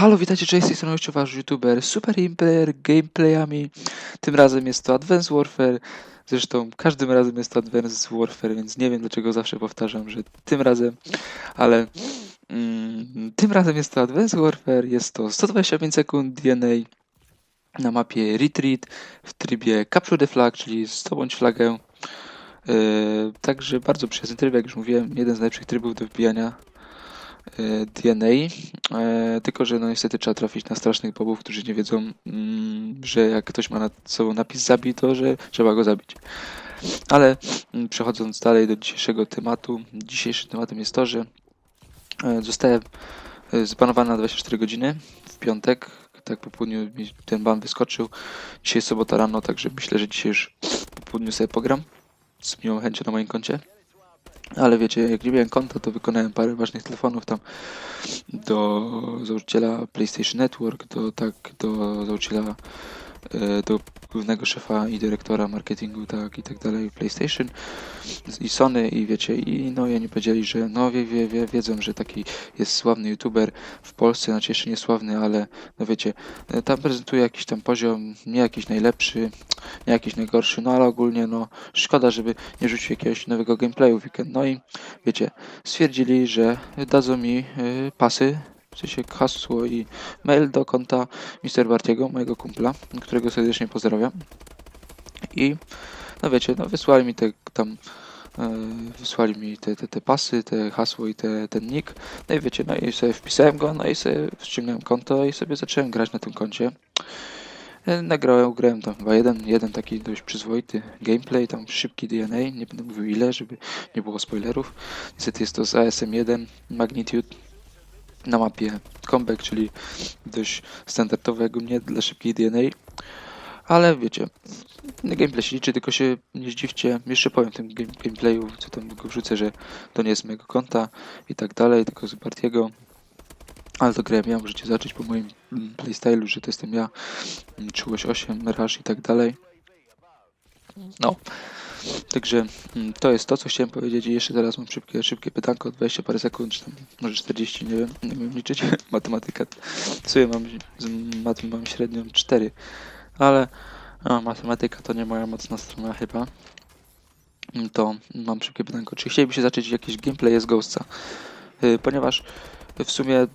Halo, witajcie, cześć, z tej strony wasz youtuber Super Implayer gameplayami. Tym razem jest to Advanced Warfare. Zresztą każdym razem jest to Advanced Warfare, więc nie wiem dlaczego zawsze powtarzam, że tym razem, ale mm, tym razem jest to Advanced Warfare. Jest to 125 sekund DNA na mapie Retreat w trybie Capture the Flag, czyli zdobądź flagę. Yy, także bardzo przyjazny tryb, jak już mówiłem, jeden z najlepszych trybów do wbijania DNA, e, tylko że no niestety trzeba trafić na strasznych bobów, którzy nie wiedzą, mm, że jak ktoś ma nad sobą napis zabij, to że trzeba go zabić. Ale mm, przechodząc dalej do dzisiejszego tematu, dzisiejszym tematem jest to, że e, zostałem e, zbanowany na 24 godziny w piątek, tak po południu mi ten ban wyskoczył. Dzisiaj sobota rano, także myślę, że dzisiaj już po południu sobie pogram z miłą chęcią na moim koncie. Ale wiecie, jak nie miałem konta, to wykonałem parę ważnych telefonów tam do założyciela PlayStation Network, do tak, do założyciela, do głównego szefa i dyrektora marketingu, tak i tak dalej, PlayStation i Sony i wiecie, i no i oni powiedzieli, że no wie, wie, wie, wiedzą, że taki jest sławny youtuber w Polsce, znaczy jeszcze nie sławny, ale no wiecie, e, tam prezentuje jakiś tam poziom, nie jakiś najlepszy, nie jakiś najgorszy, no ale ogólnie no szkoda, żeby nie rzucił jakiegoś nowego gameplayu w weekend. No i wiecie, stwierdzili, że dadzą mi y, pasy, w sensie hasło i mail do konta Mr. Bartiego, mojego kumpla, którego serdecznie pozdrawiam. I no wiecie, no wysłali mi te tam e, wysłali mi te, te, te pasy, te hasło i te, ten nick. No i wiecie, no i sobie wpisałem go, no i sobie ściągnąłem konto i sobie zacząłem grać na tym koncie. E, Nagrałem, grałem tam chyba jeden, jeden taki dość przyzwoity gameplay, tam szybki DNA, nie będę mówił ile, żeby nie było spoilerów. Niestety jest to z ASM1 Magnitude na mapie Comeback, czyli dość standardowe jak u mnie dla szybkiej DNA. Ale wiecie, gameplay się liczy, tylko się nie zdziwcie. Jeszcze powiem w tym game, gameplayu, co tam go wrzucę, że to nie jest mojego konta i tak dalej, tylko z Bartiego. Ale to grę ja możecie zacząć po moim playstylu, że to jestem ja, czułość 8, Rush i tak dalej. No. Także mm, to jest to, co chciałem powiedzieć i jeszcze teraz mam szybkie, szybkie pytanko, 20 parę sekund, czy tam może 40, nie wiem, nie wiem liczyć. Matematyka, sobie mam, z matmy mam średnią 4, ale a, matematyka to nie moja mocna strona chyba. Mm, To mam szybkie pytanko, czy chcielibyście zacząć jakieś gameplay z Ghosta? Yy, ponieważ w sumie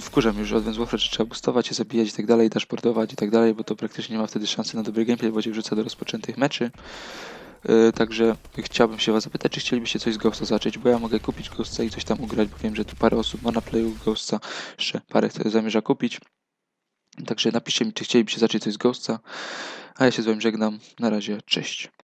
wkurzam już od Warfare, że trzeba boostować się, zabijać i tak dalej, dashboardować i tak dalej, bo to praktycznie nie ma wtedy szansy na dobry gameplay, bo cię wrzuca do rozpoczętych meczy. Yy, także chciałbym się was zapytać, czy chcielibyście coś z Ghosta zacząć, bo ja mogę kupić Ghosta i coś tam ugrać, bo wiem, że tu parę osób ma na playu Ghosta, jeszcze parę zamierza kupić. Także napiszcie mi, czy chcielibyście zacząć coś z Ghosta, a ja się z wami żegnam. Na razie, cześć.